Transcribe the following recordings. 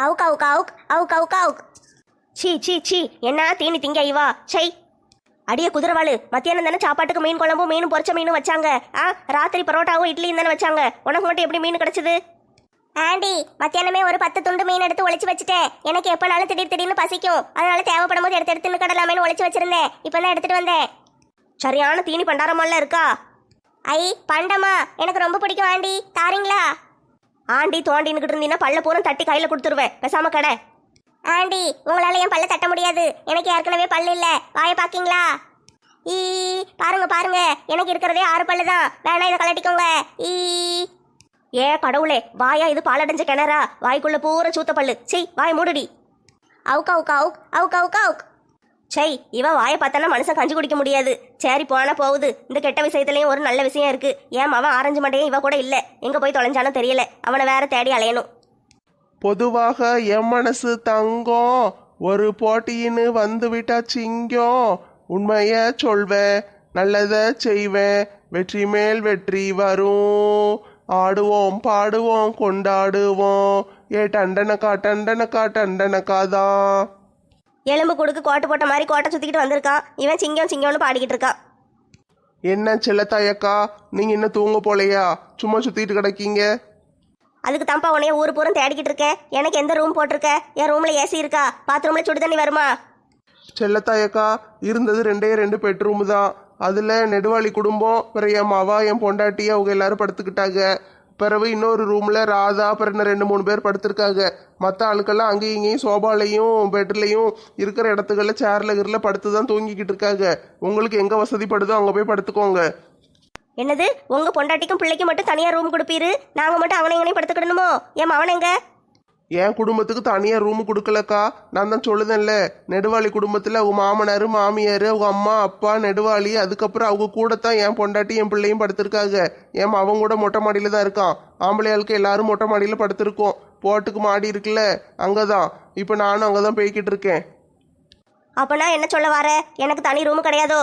அவுக் அவுக் அவுக் அவுக் அவுக் அவுக். சீ சீ சீ. என்ன? தீனி திங்க ஐவா சை அடிய குதிரவாளு. மத்தியானம் தானே சாப்பாட்டுக்கு மீன் குழம்பும் மீனும் பொரிச்ச மீனும் வச்சாங்க. ஆ? ராத்திரி பரோட்டாவும் இட்லியும் தானே வச்சாங்க. உனக்கு மட்டும் எப்படி மீன் கிடைச்சது? ஆண்டி மத்தியானமே ஒரு பத்து துண்டு மீன் எடுத்து ஒளிச்சு வச்சுட்டேன். எனக்கு எப்போனாலும் திடீர் திடீர்னு பசிக்கும். அதனால தேவைப்படும் போது எடுத்து எடுத்து கடலாமேனு ஒளிச்சு வச்சிருந்தேன். இப்போ தான் எடுத்துட்டு வந்தேன். சரியான தீனி பண்டாரமெல்லாம் இருக்கா? ஐ பண்டமா எனக்கு ரொம்ப பிடிக்கும் ஆண்டி. தாரீங்களா? ஆண்டி தோண்டின்னுக்கிட்டு இருந்தீங்கன்னா பல்ல பூரம் தட்டி கையில கொடுத்துருவேன். பேசாம கடை. ஆண்டி உங்களால என் பல்ல தட்ட முடியாது? எனக்கு ஏற்கனவே பல்லு இல்ல. வாய பாக்கீங்களா? ஈ பாருங்க பாருங்க. எனக்கு இருக்கிறதே ஆறு பல்லு தான். வேணா இதை கலட்டிக்கோங்க ஈ. ஏ கடவுளே வாயா இது பாலடைஞ்ச கிணறா? வாய்க்குள்ள பூரா சூத்த பல்லு. சீ வாய் மூடுடி. அவுக் அவுக் அவுக் அவுக் அவுக் அவுக். சை இவ வாயை பார்த்தானா மனுஷன் கஞ்சி குடிக்க முடியாது. சரி போனா போகுது. இந்த கெட்ட விஷயத்துலயும் ஒரு நல்ல விஷயம் இருக்கு. ஏன் அவன் ஆரஞ்சு மண்டையும் இவ கூட இல்ல. எங்க போய் தொலைஞ்சானோ தெரியல. அவனை வேற தேடி அலையணும். பொதுவாக என் மனசு தங்கம். ஒரு போட்டின்னு வந்து விட்டா சிங்கம். உண்மைய சொல்வேன் நல்லத செய்வேன். வெற்றி மேல் வெற்றி வரும். ஆடுவோம் பாடுவோம் கொண்டாடுவோம். ஏ டண்டனக்கா டண்டனக்கா டண்டனக்கா தான் எலும்பு கொடுக்கு கோட்டை போட்ட மாதிரி கோட்டை சுத்திக்கிட்டு வந்திருக்கான் இவன் சிங்கம் சிங்கம்னு பாடிக்கிட்டு இருக்கான் என்ன செல்லத்தாயக்கா? நீங்க இன்னும் தூங்க போலையா? சும்மா சுத்திட்டு கிடக்கீங்க. அதுக்கு தான்ப்பா உன்னைய ஊர் பூரம் தேடிக்கிட்டு இருக்கேன். எனக்கு எந்த ரூம் போட்டிருக்க? என் ரூம்ல ஏசி இருக்கா? பாத்ரூம்ல சுடு தண்ணி வருமா? செல்லத்தாயக்கா இருந்தது ரெண்டே ரெண்டு பெட்ரூம் தான். அதில் நெடுவாளி குடும்பம் பிறகு என் மவா என் பொண்டாட்டி அவங்க எல்லாரும் படுத்துக்கிட்டாங்க. பிறகு இன்னொரு ரூமில் ராதா அப்புறம் ரெண்டு மூணு பேர் படுத்திருக்காங்க. மற்ற ஆளுக்கெல்லாம் அங்கேயும் இங்கேயும் சோபாலையும் பெட்லேயும் இருக்கிற இடத்துக்கெல்லாம் சேரில் கீரில் படுத்து தான் தூங்கிக்கிட்டு இருக்காங்க. உங்களுக்கு எங்கே வசதிப்படுதோ அங்கே போய் படுத்துக்கோங்க. என்னது? உங்க பொண்டாட்டிக்கும் பிள்ளைக்கும் மட்டும் தனியா ரூம் கொடுப்பீரு? நாங்க மட்டும் அவனை எங்கனையும் படுத்துக்கிடணுமோ? என் அவன் என் குடும்பத்துக்கு தனியாக ரூம் கொடுக்கலக்கா? நான் தான் சொல்லுதேன்ல. நெடுவாளி குடும்பத்தில் அவங்க மாமனார் மாமியார் அவங்க அம்மா அப்பா நெடுவாளி அதுக்கப்புறம் அவங்க கூட தான் என் பொண்டாட்டி என் பிள்ளையும் படுத்திருக்காங்க. ஏன் அவங்க கூட மொட்டை மாடியில் தான் இருக்கான். ஆம்பளையாளுக்கு எல்லாரும் மொட்டை மாடியில் படுத்திருக்கோம். போட்டுக்கு மாடி இருக்குல்ல அங்கே தான் இப்போ நானும் அங்கே தான் போய்கிட்டு இருக்கேன். அப்போனா என்ன சொல்ல வர? எனக்கு தனி ரூம் கிடையாதோ?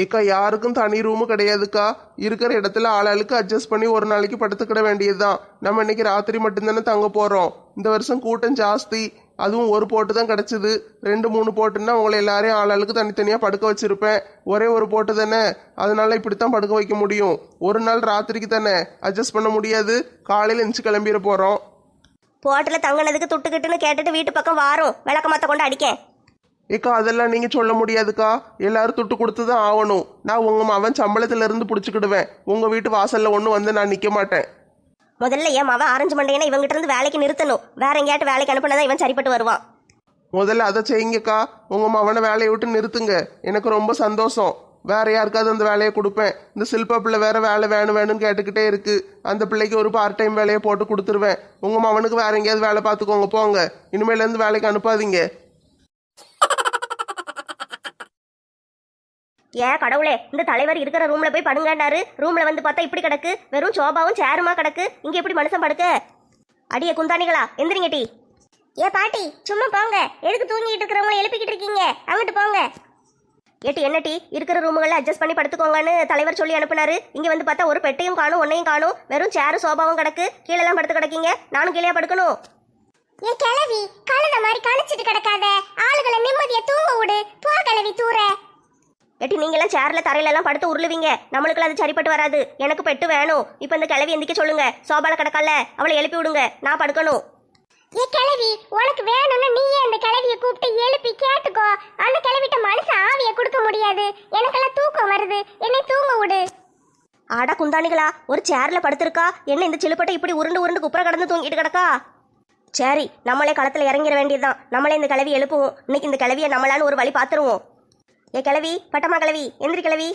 ஏக்கா யாருக்கும் தனி ரூமு கிடையாதுக்கா. இருக்கிற இடத்துல ஆளாளுக்கு அட்ஜஸ்ட் பண்ணி ஒரு நாளைக்கு படுத்துக்கிட வேண்டியதுதான். நம்ம இன்னைக்கு ராத்திரி மட்டும்தானே தங்க போகிறோம் இந்த வருஷம் கூட்டம் ஜாஸ்தி. அதுவும் ஒரு போட்டு தான் கிடச்சிது. ரெண்டு மூணு போட்டுன்னா உங்களை எல்லாரையும் ஆளாளுக்கு தனித்தனியாக படுக்க வச்சிருப்பேன். ஒரே ஒரு போட்டு தானே. அதனால இப்படித்தான் படுக்க வைக்க முடியும். ஒரு நாள் ராத்திரிக்கு தானே. அட்ஜஸ்ட் பண்ண முடியாது. காலையில் எந்திச்சு கிளம்பிட போகிறோம் போட்டில் தங்கினதுக்கு துட்டுக்கிட்டுன்னு கேட்டுட்டு வீட்டு பக்கம் வாரும். விளக்க மாத்த கொண்டு அடிக்கேன். ஏக்கா அதெல்லாம் நீங்கள் சொல்ல முடியாதுக்கா. எல்லாரும் துட்டு கொடுத்து தான் ஆகணும். நான் உங்கள் அவன் சம்பளத்துல இருந்து பிடிச்சிக்கிடுவேன். உங்கள் வீட்டு வாசலில் ஒன்றும் வந்து நான் நிற்க மாட்டேன். முதல்ல என் மவன் ஆரஞ்சு மண்டையனை இவங்கிட்ட இருந்து வேலைக்கு நிறுத்தணும். வேற எங்கேயாட்டு வேலைக்கு அனுப்பினதான் இவன் சரிப்பட்டு வருவான். முதல்ல அதை செய்யுங்கக்கா. உங்கள் மவனை வேலையை விட்டு நிறுத்துங்க. எனக்கு ரொம்ப சந்தோஷம். வேற யாருக்காவது அந்த வேலையை கொடுப்பேன். இந்த சில்பா பிள்ளை வேற வேலை வேணும் வேணும்னு கேட்டுக்கிட்டே இருக்கு. அந்த பிள்ளைக்கு ஒரு பார்ட் டைம் வேலையை போட்டு கொடுத்துருவேன். உங்கள் மவனுக்கு வேற எங்கேயாவது வேலை பார்த்துக்கோங்க போங்க. இனிமேலேருந்து வேலைக்கு அனுப்பாதீங்க. ஏன் கடவுளே இந்த தலைவர் இருக்கிற ரூம்ல போய் படுங்கன்னாரு. ரூம்ல வந்து பார்த்தா இப்படி கிடக்கு. வெறும் சோபாவும் சேருமா கிடக்கு. இங்க எப்படி மனுஷன் படுக்க? அடியே குந்தாணிகளா எந்திரிங்க டி. ஏ பாட்டி சும்மா போங்க. எதுக்கு தூங்கிட்டு இருக்கிறவங்கள எழுப்பிக்கிட்டு இருக்கீங்க? அங்கிட்டு போங்க. ஏட்டி என்ன டி? இருக்கிற ரூமுகளை அட்ஜஸ்ட் பண்ணி படுத்துக்கோங்கன்னு தலைவர் சொல்லி அனுப்புனாரு. இங்க வந்து பார்த்தா ஒரு பெட்டையும் காணும் ஒன்னையும் காணும். வெறும் சேரும் சோபாவும் கிடக்கு. கீழெல்லாம் படுத்து கிடக்கீங்க. நானும் கீழே படுக்கணும். ஏ கிளவி கழுத மாதிரி கணிச்சிட்டு கிடக்காத. ஆளுகளை நிம்மதியா தூங்க விடு. போ கிளவி தூர ஏட்டி நீங்களாம் சேர்ல தரையில எல்லாம் படுத்து உருளுவீங்க. நம்மளுக்குலாம் அது சரிப்பட்டு வராது. எனக்கு பெட்டு வேணும். இப்போ இந்த கிளவி எந்திக்க சொல்லுங்க. சோபால கிடக்கல அவளை எழுப்பி விடுங்க. நான் படுக்கணும். ஏ கிளவி உனக்கு வேணும்னா நீயே அந்த கிளவிய கூப்பிட்டு எழுப்பி கேட்டுக்கோ. அந்த கிளவிட்ட மனசு ஆவிய கொடுக்க முடியாது. எனக்கெல்லாம் தூக்கம் வருது. என்னை தூங்க விடு. ஆடா குந்தாணிகளா ஒரு சேர்ல படுத்திருக்கா? என்ன இந்த சிலுப்பட்டை இப்படி உருண்டு உருண்டு குப்புற கடந்து தூங்கிட்டு கிடக்கா? சரி நம்மளே களத்துல இறங்கிட வேண்டியதுதான். நம்மளே இந்த கிளவி எழுப்புவோம். இன்னைக்கு இந்த கிளவியை நம்மளான்னு ஒரு வழி பார்த்துருவோம். ஏ கிளவி பட்டமா கிளவி எந்திரி கிளவி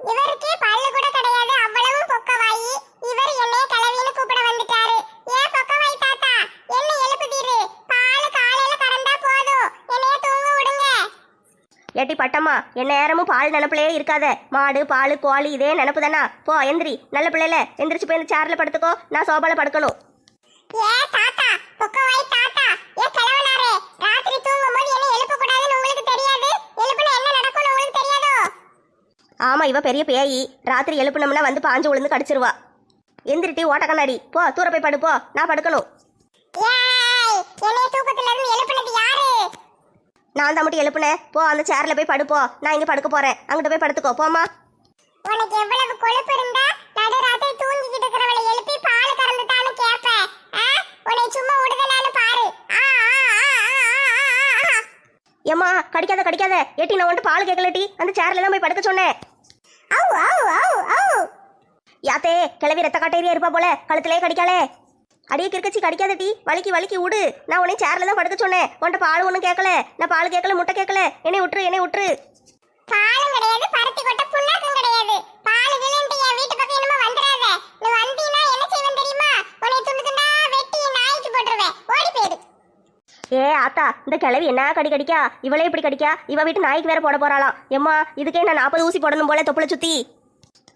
இவருக்கே பல்லு கூட கிடையாது அவ்வளவு பொக்கவாயி. இவர் என்னைய கிளவின்னு கூப்பிட வந்துட்டாரு. ஏன் பொக்கவாய் தாத்தா? என்ன எழுப்புதீரு? பால் காலையில கறந்தா போதும். என்னைய தூங்க விடுங்க. ஏட்டி பட்டம்மா என் நேரமும் பால் நினப்புலயே இருக்காத. மாடு பால் கோழி இதே நினப்பு தானா போ எந்திரி. நல்ல பிள்ளைல எந்திரிச்சு போய் இந்த சேர்ல படுத்துக்கோ. நான் சோபால படுக்கணும். ஏ தாத்தா பொக்கவாய் தாத்தா ஏ கிழவனாரே ராத்திரி தூங்கும்போது என்ன எழுப்ப கூடாதுன்னு உங்களுக்கு தெரியாது எழுப்புனா என்ன நடக்கும்னு உங்களுக்கு தெரியாதோ ஆமா இவ பெரிய பேயி. ராத்திரி எழுப்புனோம்னா வந்து பாஞ்சு விழுந்து கடிச்சிருவா. எந்திரிட்டி ஓட்ட கண்ணாடி. போ தூர போய் படு போ. நான் படுக்கணும். நான் தான் மட்டும் எழுப்புனேன். போ அந்த சேர்ல போய் படுப்போ நான் இங்க படுக்க போறேன். அங்கிட்ட போய் படுத்துக்கோ. போமா உனக்கு எவ்வளவு கொழுப்பு இருந்தா நடுராத்திரி தூங்கிக்கிட்டு இருக்கிறவளை எழுப்பி பால் கறந்துட்டான்னு கேப்ப. ஆ? உன்னை சும்மா விடுதலான்னு பாரு. ஏம்மா கடிக்காத கடிக்காத. ஏட்டி நான் வந்துட்டு பால் கேட்கலட்டி அந்த சேர்ல தான் போய் படுக்க சொன்னேன். யாத்தே கிளவி ரத்த காட்டேரியா இருப்பா போல கழுத்திலே கடிக்காளே. அடியே கிறுக்கச்சி கடிக்காத டீ. வலிக்கு வலிக்கு விடு நான் உன்னை சேர்ல தான் படுக்க சொன்னேன். உன்ட்ட பால் ஒன்றும் கேட்கல. நான் பால் கேட்கல முட்டை கேட்கல. என்னை விட்டுரு என்னை விட்டுரு பாலும் கிடையாது பருத்தி கொட்ட புண்ணாக்கும் கிடையாது. பால் விழுந்து என் வீட்டு பக்கம் இனிமே வந்துடாத. நீ வந்தீனா என்ன செய்வேன் தெரியுமா? உன்னை துண்டு துண்டா வெட்டி நாய்க்கு போட்டுருவேன். ஓடி போயிடு ஏ ஆத்தா இந்த கிளவி என்ன கடி கடிக்கா? இவளே இப்படி கடிக்கா? இவ வீட்டு நாய்க்கு வேற போட போறாளாம். எம்மா இதுக்கே நான் நாற்பது ஊசி போடணும் போல தொப்புளை சுத்தி.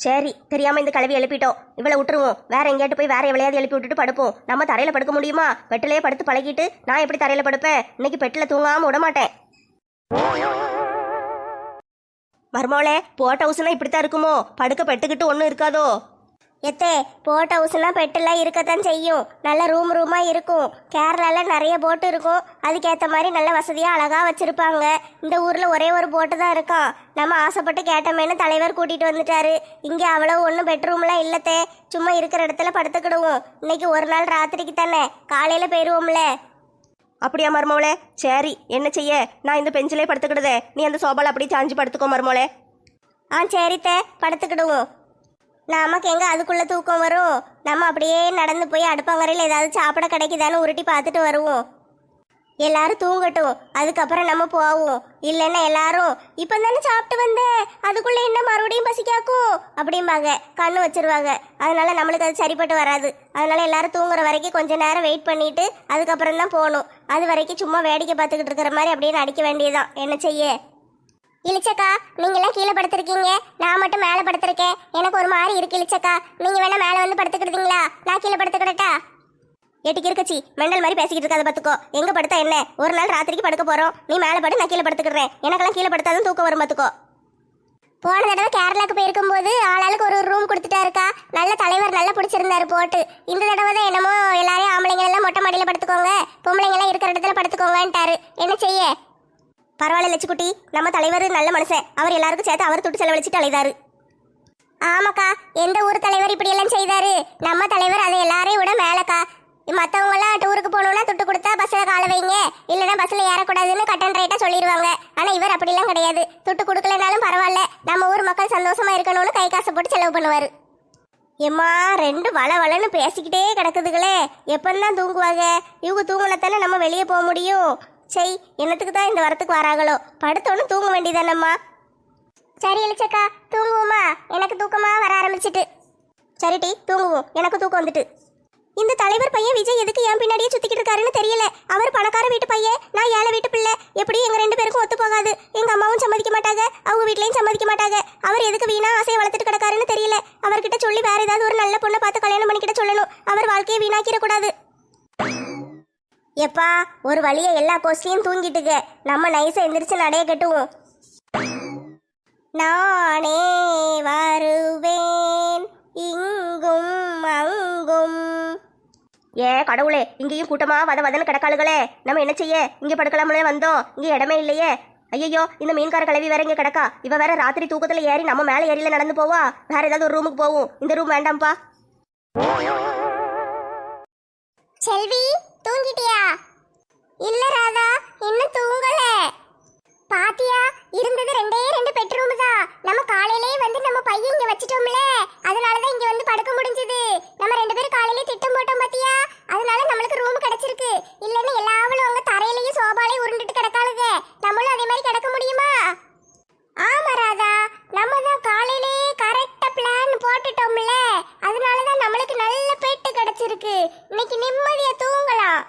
சரி தெரியாம இந்த கிளவி எழுப்பிட்டோம். இவளை விட்டுருவோம். வேற எங்கேயாட்டு போய் வேற எவ்வளையாவது எழுப்பி விட்டுட்டு படுப்போம். நம்ம தரையில படுக்க முடியுமா? பெட்டிலேயே படுத்து பழகிட்டு நான் எப்படி தரையில படுப்பேன்? இன்னைக்கு பெட்டில தூங்காம விட மாட்டேன். மருமோளே போட்ட ஹவுஸ்னா இப்படித்தான் இருக்குமோ? படுக்க பெட்டுக்கிட்டு ஒன்றும் இருக்காதோ? எத்தே போட் ஹவுஸ்லாம் பெட்டெல்லாம் இருக்கத்தான் செய்யும். நல்ல ரூம் ரூமாக இருக்கும். கேரளால நிறைய போட்டு இருக்கும். அதுக்கேற்ற மாதிரி நல்ல வசதியாக அழகாக வச்சுருப்பாங்க. இந்த ஊரில் ஒரே ஒரு போட்டு தான் இருக்கான். நம்ம ஆசைப்பட்டு கேட்டோமேனு தலைவர் கூட்டிகிட்டு வந்துட்டாரு. இங்கே அவ்வளோ ஒன்றும் பெட்ரூம்லாம் இல்லத்தே சும்மா இருக்கிற இடத்துல படுத்துக்கிடுவோம். இன்னைக்கு ஒரு நாள் ராத்திரிக்கு தானே. காலையில் போயிடுவோம்ல அப்படியா மருமோளே சரி என்ன செய்ய? நான் இந்த பெஞ்சிலே படுத்துக்கிடுதே. நீ அந்த சோபால அப்படியே சாஞ்சு படுத்துக்கோ மருமோளே ஆ சரித்தே படுத்துக்கிடுவோம். நமக்கு எங்க அதுக்குள்ள தூக்கம் வரும்? நம்ம அப்படியே நடந்து போய் அடுப்பங்கரையில் ஏதாவது சாப்பிட கிடைக்குதான்னு உருட்டி பார்த்துட்டு வருவோம். எல்லாரும் தூங்கட்டும். அதுக்கப்புறம் நம்ம போவோம். இல்லைன்னா எல்லாரும் இப்போ தானே சாப்பிட்டு வந்தேன். அதுக்குள்ள என்ன மறுபடியும் பசிக்காக்கும்? அப்படிம்பாங்க. கண்ணு வச்சிருவாங்க. அதனால நம்மளுக்கு அது சரிப்பட்டு வராது. அதனால எல்லாரும் தூங்குற வரைக்கும் கொஞ்ச நேரம் வெயிட் பண்ணிட்டு அதுக்கப்புறம் தான் போகணும். அது வரைக்கும் சும்மா வேடிக்கை பார்த்துக்கிட்டு இருக்கிற மாதிரி அப்படியே நடிக்க வேண்டியதுதான். என்ன செய்ய? இளிச்சக்கா நீங்கள கீழே படுத்திருக்கீங்க நான் மட்டும் மேலே படுத்திருக்கேன் எனக்கு ஒரு மாதிரி இருக்கு இளிச்சக்கா. நீங்க வேணா மேல வந்து படுத்துக்கிட்டீங்களா நான் கீழே படுத்துக்கிடட்டா? ஏட்டிக்கு இருக்கச்சி மெண்டல் மாதிரி பேசிக்கிட்டு இருக்காத பாத்துக்கோ. எங்க படுத்தா என்ன? ஒரு நாள் ராத்திரிக்கு படுக்க போறோம். நீ மேல படு நான் கீழே படுத்துக்கிறேன் எனக்கெல்லாம் கீழே படுத்தாதான் தூக்கம் வரும் பாத்துக்கோ. போன தடவை கேரளாக்கு போயிருக்கும்போது ஆளாளுக்கு ஒரு ரூம் கொடுத்துட்டாருக்கா. நல்ல தலைவர் நல்லா பிடிச்சிருந்தாரு போட்டு. இந்த தடவை தான் என்னமோ எல்லாரையும் ஆம்பளைங்க எல்லாம் மொட்டை மாடியில் படுத்துக்கோங்க. பொம்பளைங்க எல்லாம் இருக்கிற இடத்துல படுத்துக்கோங்கன்ட்டாரு. என்ன செய்ய? பரவாயில்ல லட்சுக்குட்டி நம்ம தலைவர் நல்ல மனுஷன். அவர் எல்லாருக்கும் சேர்த்து அவர் துட்டு செலவழிச்சிட்டு அலைதாரு. ஆமாக்கா எந்த ஊர் தலைவர் இப்படி எல்லாம் செய்தாரு? நம்ம தலைவர் அதை எல்லாரையும் விட மேலக்கா. மற்றவங்க எல்லாம் டூருக்கு போகணும்னா துட்டு கொடுத்தா பஸ்ஸில் கால வைங்க. இல்லைன்னா பஸ்ஸில் ஏறக்கூடாதுன்னு கட்டன் ரேட்டாக சொல்லிடுவாங்க ஆனால் இவர் அப்படிலாம் கிடையாது. துட்டு கொடுக்கலனாலும் பரவாயில்ல. நம்ம ஊர் மக்கள் சந்தோஷமா இருக்கணும்னு கை காசு போட்டு செலவு பண்ணுவார். எம்மா ரெண்டு வள வளன்னு பேசிக்கிட்டே கிடக்குதுங்களே எப்பந்தான் தூங்குவாங்க? இவங்க தூங்கினத்தானே நம்ம வெளியே போக முடியும். செய் என்னத்துக்கு தான் இந்த வரத்துக்கு வராங்களோ? படுத்தோன்னு தூங்க வேண்டியதானம்மா சரி எழுச்சக்கா தூங்குவோமா? எனக்கு தூக்கமா வர ஆரம்பிச்சிட்டு. சரி டி தூங்குவோம். எனக்கு தூக்கம் வந்துட்டு. இந்த தலைவர் பையன் விஜய் எதுக்கு என் பின்னாடியே சுத்திக்கிட்டு இருக்காருன்னு தெரியல. அவர் பணக்கார வீட்டு பையன் நான் ஏழை வீட்டு பிள்ளை. எப்படியும் எங்க ரெண்டு பேருக்கும் ஒத்து போகாது. எங்க அம்மாவும் சம்மதிக்க மாட்டாங்க அவங்க வீட்லயும் சம்மதிக்க மாட்டாங்க. அவர் எதுக்கு வீணா ஆசையை வளர்த்துட்டு கிடக்காருன்னு தெரியல. அவர்கிட்ட சொல்லி வேற ஏதாவது ஒரு நல்ல பொண்ணை பார்த்து கல்யாணம் பண்ணிக்கிட்ட சொல்லணும். அவர் வாழ்க்கையை வீணாக்கிடக்கூடாது. எப்பா ஒரு வழியை எல்லா கோஷ்டியும் தூங்கிட்டுக்க. நம்ம நைஸா எந்திரிச்சு நடைய கட்டுவோம். நானே வருவேன். இங்கும் அங்கும். ஏ கடவுளே இங்கேயும் கூட்டமா வத வதன்னு கிடக்காளுகளே. நம்ம என்ன செய்ய? இங்கே படுக்கலாமலே வந்தோம். இங்கே இடமே இல்லையே. ஐயோ இந்த மீன்கார கிளவி வேற இங்கே கிடக்கா. இவ வேற ராத்திரி தூக்கத்துல ஏறி நம்ம மேல ஏறியில நடந்து போவா. வேற ஏதாவது ஒரு ரூமுக்கு போவோம். இந்த ரூம் வேண்டாம்ப்பா. செல்வி தூங்கிட்டியா? இல்ல ராதா இன்னும் தூங்கல? பாத்தியா இருந்தது ரெண்டே ரெண்டு பெட்ரூம் தான். நம்ம காலையிலேயே வந்து நம்ம பையன் இங்க வச்சிட்டோம்ல. அதனாலதான் இங்க வந்து படுக்க முடிஞ்சது. நம்ம ரெண்டு பேரும் காலையிலேயே திட்டம் போட்டோம் பாத்தியா? அதனால நம்மளுக்கு ரூம் கிடைச்சிருக்கு. இல்லன்னு எல்லாவளும் அவங்க தரையிலேயே சோபாலே உருண்டுட்டு கிடக்காளுங்க. நம்மளும் அதே மாதிரி கிடக்க முடியுமா? ஆமா ராதா நம்ம தான் காலையிலேயே கரெக்டா பிளான் போட்டுட்டோம்ல அதனால தான் நம்மளுக்கு நல்ல பெட்டு கிடைச்சிருக்கு இன்னைக்கு நிம்மதியா தூங்கலாம்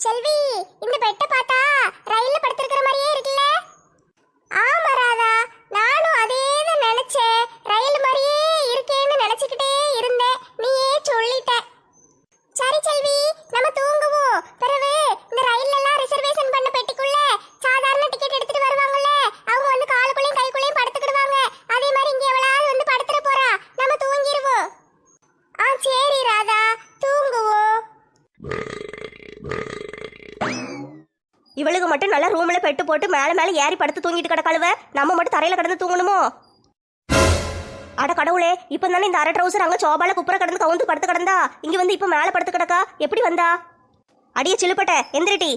செல்வி இந்த பெட்டை பார்த்தா ரயில்ல படுத்திருக்கிற மாதிரியே இருக்குல்ல ஆமா ராதா நானும் அதே தான் நினைச்சேன் ரயில் மாதிரியே இருக்கேன்னு நினைச்சுக்கிட்டே இருந்தேன் நீயே சொல்லிட்ட சரி செல்வி நம்ம தூங்குவோம் பிறகு இந்த ரயில்ல எல்லாம் ரிசர்வேஷன் பண்ண பெட்டிக்குள்ள சாதாரண டிக்கெட் எடுத்துட்டு வருவாங்கல்ல அவங்க வந்து காலுக்குள்ளேயும் கைக்குள்ளேயும் படுத்துக்கிடுவாங்க அதே மாதிரி இங்க எவ்வளவு வந்து படுத்துற போறா நம்ம தூங்கிடுவோம் ஆ சரி ராதா தூங்குவோம் இவளுக்கு மட்டும் நல்லா ரூம்ல பெட்டு போட்டு மேல மேல ஏறி படுத்து தூங்கிட்டு கிடக்காளுவ? நம்ம மட்டும் தரையில கிடந்து தூங்கணுமோ? அட கடவுளே இப்போ தானே இந்த அரை ட்ரௌசர் அங்க சோபால குப்புற கடந்து கவுந்து படுத்து கிடந்தா? இங்க வந்து இப்போ மேல படுத்து கிடக்கா? எப்படி வந்தா? அடியே சிலுப்பட்ட எந்திரிட்டி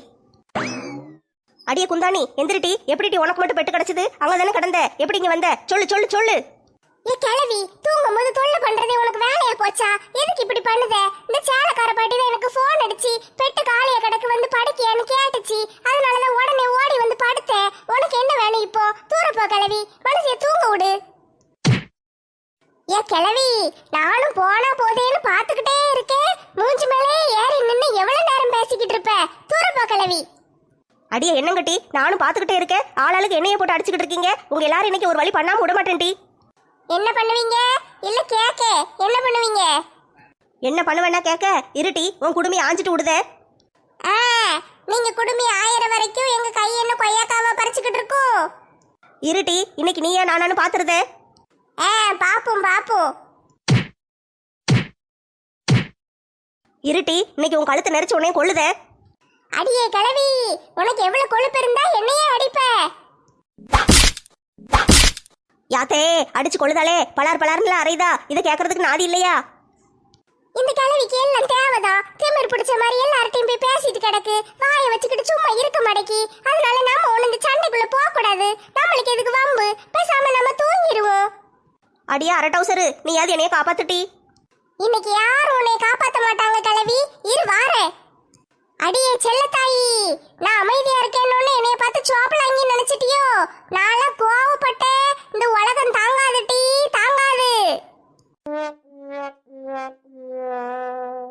அடியே குந்தாணி எந்திரிட்டி எப்படிட்டி உனக்கு மட்டும் பெட்டு கிடைச்சது? அங்க தானே கிடந்த. எப்படி இங்க வந்த? சொல்லு சொல்லு சொல்லு. ஏ கிழவி தூங்கும் போது தொல்லை பண்றதே உனக்கு வேலையா போச்சா? எதுக்கு இப்படி பண்ணுத? இந்த சேலக்கார பாட்டி தான் எனக்கு போன் அடிச்சு பெட்டு காளைய கடைக்கு வந்து படுக்கியான்னு கேட்டுச்சு அதனாலதான் உடனே ஓடி வந்து படுத்தேன் உனக்கு என்ன வேணும் இப்போ தூர போ கிழவி மனசைய தூங்க விடு ஏ கிழவி நானும் போனா போதேன்னு பாத்துக்கிட்டே இருக்கேன் மூஞ்சி மேலே ஏறி நின்னு எவ்வளவு நேரம் பேசிக்கிட்டு இருப்ப தூர போ கிழவி அடியே என்னங்கட்டி நானும் பாத்துக்கிட்டே இருக்கேன் ஆளாளுக்கு எண்ணெயை போட்டு அடிச்சுக்கிட்டு இருக்கீங்க? உங்க எல்லாரும் இன்னைக்கு ஒரு வழி பண்ணாம விட மாட்டேன்டி என்ன பண்ணுவீங்க? இல்ல கேக்க. என்ன பண்ணுவீங்க? என்ன பண்ணுவேன்னா கேட்க இருட்டி உன் குடுமையை ஆஞ்சிட்டு விடுதே. ஆ, நீங்க குடுமி ஆயிரம் வரைக்கும் எங்க கை என்ன கொய்யாக்காவா பறிச்சுக்கிட்டு இருக்கோம் இருட்டி இன்னைக்கு நீயா நானானு பாத்துருதே. ஆ பாப்போம் பாப்போம். இருட்டி இன்னைக்கு உன் கழுத்தை நெரிச்சு உடனே கொள்ளுதே. அடியே கிழவி உனக்கு எவ்வளவு கொழுப்பு இருந்தா என்னையே அடிப்ப? யாத்தே அடிச்சு கொள்ளுதாலே பலார் பலார்னு அறையுதா இதை கேட்கறதுக்கு நாதி இல்லையா? இந்த கிழவிக்கு எல்லாம் தேவைதான் திமிர் பிடிச்ச மாதிரி எல்லார்ட்டையும் போய் பேசிட்டு கிடக்கு. வாயை வச்சுக்கிட்டு சும்மா இருக்க மாட்டேக்கி. அதனால நாம ஒண்ணு இந்த சண்டைக்குள்ள போக கூடாது. நம்மளுக்கு எதுக்கு வம்பு? பேசாம நம்ம தூங்கிடுவோம் அடியா அரை டவுசரு. நீயாவது என்னைய காப்பாத்துட்டி. இன்னைக்கு யாரும் உன்னை காப்பாத்த மாட்டாங்க கிழவி. இரு வாரேன் அடியே செல்லத்தாயி நான் அமைதியா இருக்கேன்னு என்னைய பார்த்து சோப்பல அங்கி நினைச்சிட்டியோ? நான் கோவப்பட்டேன். இந்த உலகம் தாங்காது டீ தாங்காது.